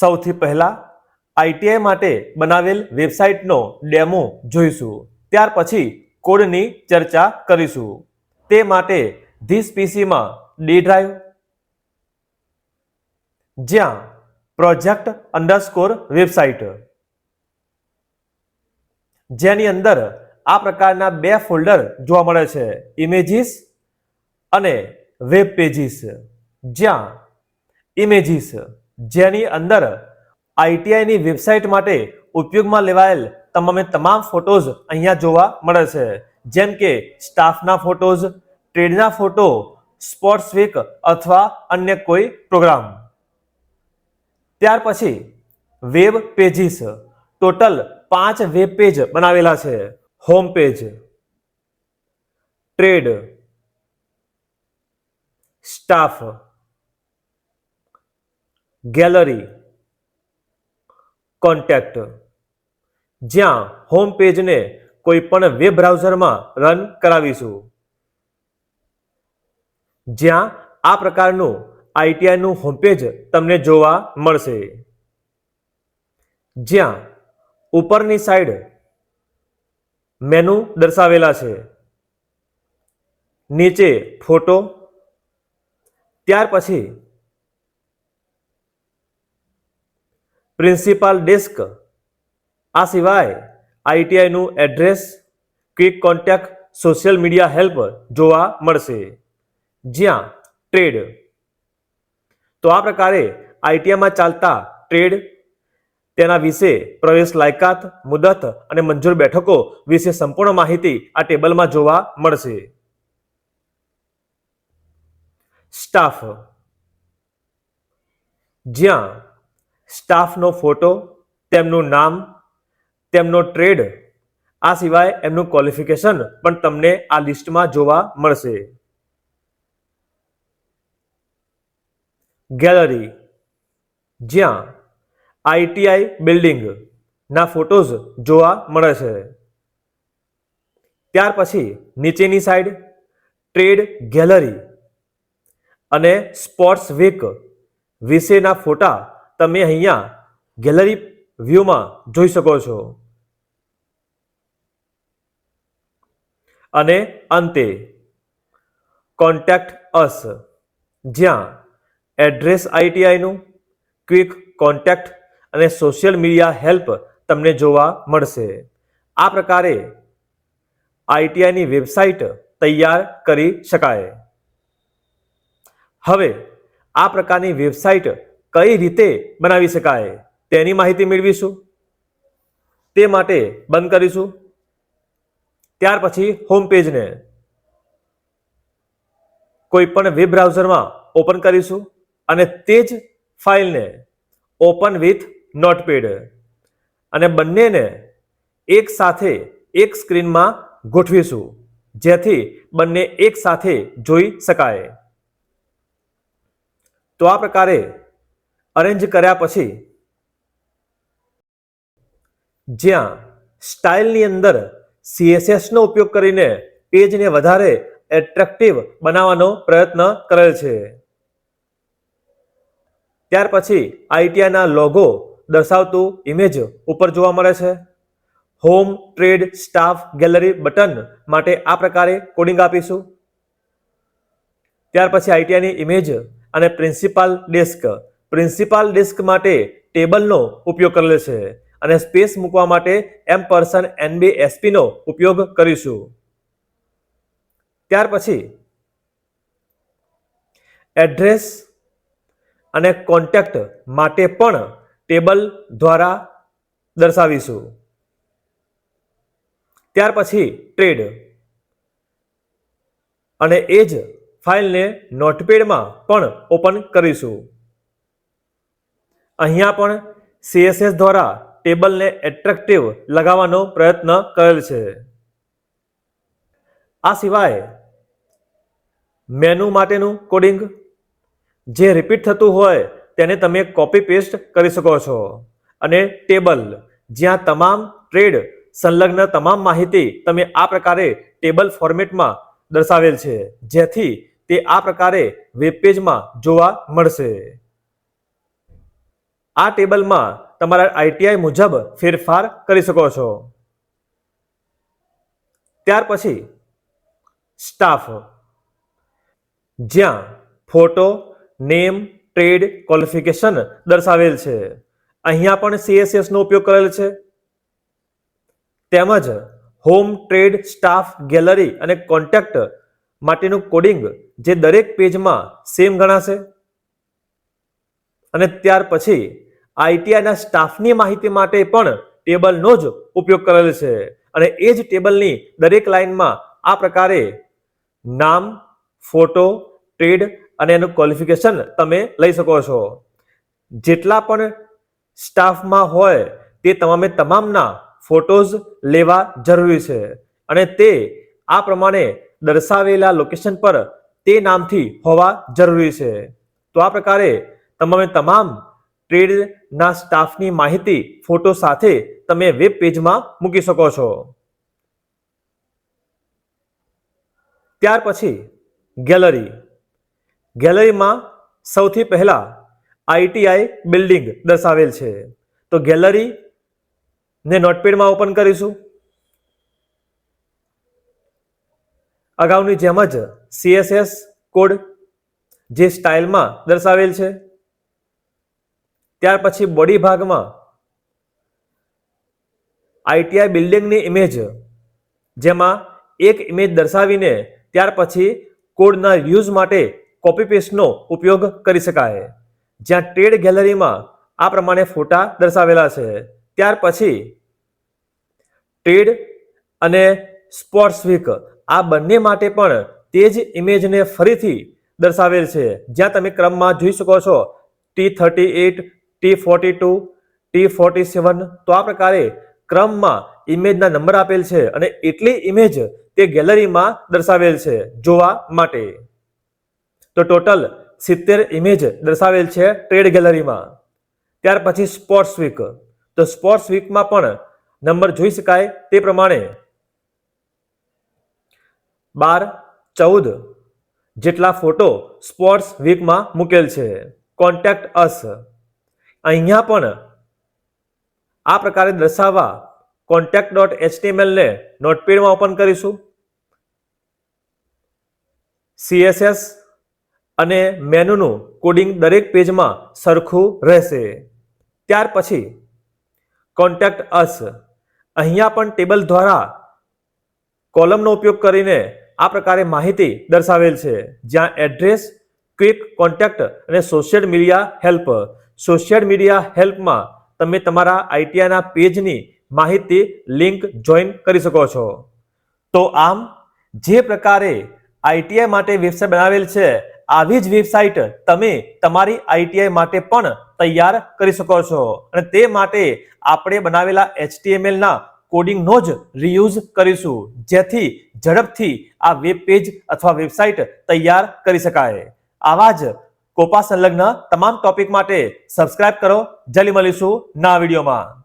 સૌથી પહેલા આઈટીઆઈ માટે બનાવેલ વેબસાઇટનો ડેમો જોઈશું. ત્યાર પછી કોડની ચર્ચા કરીશું. તે માટે ધીસ પીસીમાં ડી ડ્રાઈવ, જ્યાં પ્રોજેક્ટ અંડરસ્કોર વેબસાઇટ. જેની અંદર આ પ્રકારના બે ફોલ્ડર જોવા મળે છે, ઇમેજીસ અને વેબ પેજીસ. જ્યાં ઇમેજીસ જેની અંદર આઈટીઆઈની વેબસાઇટ માટે ઉપયોગમાં લેવાયેલ તમામે તમામ ફોટોઝ અહીંયા જોવા મળે છે. જેમ કે સ્ટાફના ફોટોઝ, ટ્રેડના ફોટો, સ્પોર્ટ્સ વીક અથવા અન્ય કોઈ પ્રોગ્રામ. ત્યાર પછી વેબ પેજીસ. ટોટલ પાંચ વેબ પેજ બનાવેલા છે. Home page. Trade. Staff. Gallery contact, જ્યાં હોમ પેજને કોઈ પણ વેબ બ્રાઉઝરમાં રન કરાવીશું. જ્યાં આ પ્રકારનું આઈટીઆઈનું હોમપેજ તમને જોવા મળશે. જ્યાં ઉપરની સાઈડ મેનુ દર્શાવેલા છે. નીચે ફોટો ત્યાર પછી પ્રિન્સિપાલ ડેસ્ક. આ સિવાય આઈટીઆઈનું address, quick contact, social media help જોવા મળશે. જ્યાં ટ્રેડ. તો આ પ્રકારે આઈટીઆઈમાં ચાલતા ટ્રેડ, તેના વિશે પ્રવેશ લાયકાત, મુદત અને મંજૂર બેઠકો વિશે સંપૂર્ણ માહિતી આ ટેબલમાં જોવા મળશે. સ્ટાફ. જ્યાં સ્ટાફનો ફોટો, તેમનું નામ, તેમનો ટ્રેડ, આ સિવાય એમનું ક્વોલિફિકેશન પણ તમને આ લિસ્ટમાં જોવા મળશે. ગેલેરી, જ્યાં આઈટીઆઈ બિલ્ડિંગ ના ફોટોઝ જોવા મળે છે. ત્યાર પછી નીચેની સાઈડ ટ્રેડ ગેલેરી અને સ્પોર્ટ્સ વીક વિશેના ફોટા તમે અહીંયા ગેલેરી વ્યૂમાં જોઈ શકો છો. અને અંતે કોન્ટેક્ટ અસ જ્યાં એડ્રેસ આઈટીઆઈનું ક્વિક કોન્ટેક્ટ અને સોશિયલ મીડિયા હેલ્પ તમને જોવા મળશે. આ પ્રકારે આઈટીઆઈની વેબસાઇટ તૈયાર કરી શકાય. હવે, આ પ્રકારની વેબસાઇટ કઈ રીતે બનાવી શકાય તેની માહિતી મેળવીશું. તે માટે બંધ કરીશું. ત્યાર પછી હોમ પેજને કોઈ પણ વેબ બ્રાઉઝરમાં ઓપન કરીશું અને તે જ ફાઇલને ઓપન વિથ નોટપેડ અને બંનેને એક સાથે એક સ્ક્રીનમાં ગોઠવીશું, જેથી બંને એક સાથે જોઈ શકાય. તો આ પ્રકારે અરેન્જ કર્યા પછી જ્યાં સ્ટાઇલની અંદર સીએસએસનો ઉપયોગ કરીને પેજને વધારે એટ્રેક્ટિવ બનાવવાનો પ્રયત્ન કરેલ છે. ત્યાર પછી આઈટીઆઈના લોગો દર્શાવતું ઇમેજ ઉપર જોવા મળે છે. Home trade staff gallery button માટે આ પ્રકારે કોડિંગ આપીશું. ત્યાર પછી આઈટીઆઈની ઇમેજ અને પ્રિન્સિપાલ ડેસ્ક પ્રિન્સિપાલ ડિસ્ક માટે ટેબલનો ઉપયોગ કરેલ છે અને સ્પેસ મૂકવા માટે એમ પર્સન એનબી એસપીનો ઉપયોગ કરીશું. ત્યાર પછી એડ્રેસ અને કોન્ટેક્ટ માટે પણ ટેબલ દ્વારા દર્શાવીશું. ત્યાર પછી ટ્રેડ અને એ જ ફાઇલને નોટપેડમાં પણ ઓપન કરીશું. અહીંયા પણ સીએસએસ દ્વારા ટેબલને એટ્રેક્ટિવ લગાવવાનો પ્રયત્ન કરેલ છે. આ સિવાય મેનુ માટેનું કોડિંગ જે રિપીટ થતું હોય તેને તમે કોપી પેસ્ટ કરી શકો છો. અને ટેબલ જ્યાં તમામ ટ્રેડ સંલગ્ન તમામ માહિતી તમે આ પ્રકારે ટેબલ ફોર્મેટમાં દર્શાવેલ છે. જેથી તે આ પ્રકારે વેબ પેજમાં જોવા મળશે. આ ટેબલમાં તમારા આઈટીઆઈ મુજબ ફેરફાર કરી શકો છો. ત્યાર પછી સ્ટાફ. જ્યાં ફોટો, નેમ, ટ્રેડ, ક્વોલિફિકેશન દર્શાવેલ છે. અહીંયા પણ સીએસએસનો ઉપયોગ કરેલ છે. તેમજ હોમ ટ્રેડ સ્ટાફ ગેલેરી અને કોન્ટેક્ટ માટેનું કોડિંગ જે દરેક પેજમાં સેમ ગણાશે. અને ત્યાર પછી આઈટીઆઈના સ્ટાફની માહિતી માટે પણ ટેબલનો જ ઉપયોગ કરેલ છે. અને એ જ ટેબલની દરેક લાઇનમાં આ પ્રકારે નામ, ફોટો, ટ્રેડ અને એનું ક્વોલિફિકેશન તમે લઈ શકો છો. જેટલા પણ સ્ટાફમાં હોય તે તમામે તમામના ફોટોઝ લેવા જરૂરી છે. અને તે આ પ્રમાણે દર્શાવેલા લોકેશન પર તે નામથી હોવા જરૂરી છે. તો આ પ્રકારે તમામે તમામ ટ્રેડના સ્ટાફની માહિતી, ફોટો સાથે તમે વેબ પેજમાં મૂકી શકો છો. ત્યાર પછી ગેલેરી. ગેલેરીમાં સૌથી પહેલા આઈટીઆઈ બિલ્ડિંગ દર્શાવેલ છે. તો ગેલેરી ને નોટપેડમાં ઓપન કરીશું. અગાઉની જેમ જ સીએસએસ કોડ જે સ્ટાઇલમાં દર્શાવેલ છે. ત્યાર પછી બોડી ભાગમાં આઈટીઆઈ બિલ્ડિંગની ઇમેજ જેમાં એક ઇમેજ દર્શાવીને ત્યાર પછી કોડના યુઝ માટે કોપી પેસ્ટનો ઉપયોગ કરી શકાય. જ્યાં ટ્રેડ ગેલેરીમાં આ પ્રમાણે ફોટા દર્શાવેલા છે. ત્યાર પછી ટ્રેડ અને સ્પોર્ટ્સ વીક આ બંને માટે પણ તે જ ઇમેજને ફરીથી દર્શાવેલ છે. જ્યાં તમે ક્રમમાં જોઈ શકો છો T thirty eight T forty two T forty seven તો આ પ્રકારે ક્રમમાં ઇમેજના નંબર આપેલ છે અને એટલી ઇમેજ તે ગેલેરીમાં દર્શાવેલ છે જોવા માટે. તો ટોટલ સિત્તેર ઇમેજ દર્શાવેલ છે ટ્રેડ ગેલેરીમાં ત્યાર પછી સ્પોર્ટ્સ વીક તો સ્પોર્ટ્સ વીકમાં પણ નંબર જોઈ શકાય તે પ્રમાણે. બાર, ચૌદ જેટલા ફોટો સ્પોર્ટ્સ વીકમાં મૂકેલ છે. કોન્ટેક્ટ અસ અહીંયા પણ આ પ્રકારે દર્શાવવા કોન્ટેક્ટ ડોટ એચટીએમએલને નોટપેડમાં ઓપન કરીશું. સીએસએસ અને મેનુનું કોડિંગ દરેક પેજમાં સરખું રહેશે. ત્યાર પછી કોન્ટેક્ટ અસ અહીંયા પણ ટેબલ દ્વારા કોલમનો ઉપયોગ કરીને આ પ્રકારે માહિતી દર્શાવેલ છે. જ્યાં એડ્રેસ ક્વિક કોન્ટેક્ટ અને social media help social media હેલ્પમાં તમે તમારા આઈટીઆઈના પેજની માહિતી લિંક જોઈન કરી શકો છો. તો આમ, જે પ્રકારે આઈટીઆઈ માટે વેબસાઇટ બનાવેલ છે, આવી જ વેબસાઇટ તમે તમારી આઈટીઆઈ માટે પણ તૈયાર કરી શકો છો. અને તે માટે આપણે બનાવેલા એચટીએમએલના કોડિંગનો જ રીયુઝ કરીશું, જેથી ઝડપથી આ વેબ પેજ અથવા વેબસાઇટ તૈયાર કરી શકાય. આવા જ કોપા સંલગ્ન તમામ ટોપિક માટે સબસ્ક્રાઇબ કરો. જલ્દી મળીશું ના વિડીયોમાં.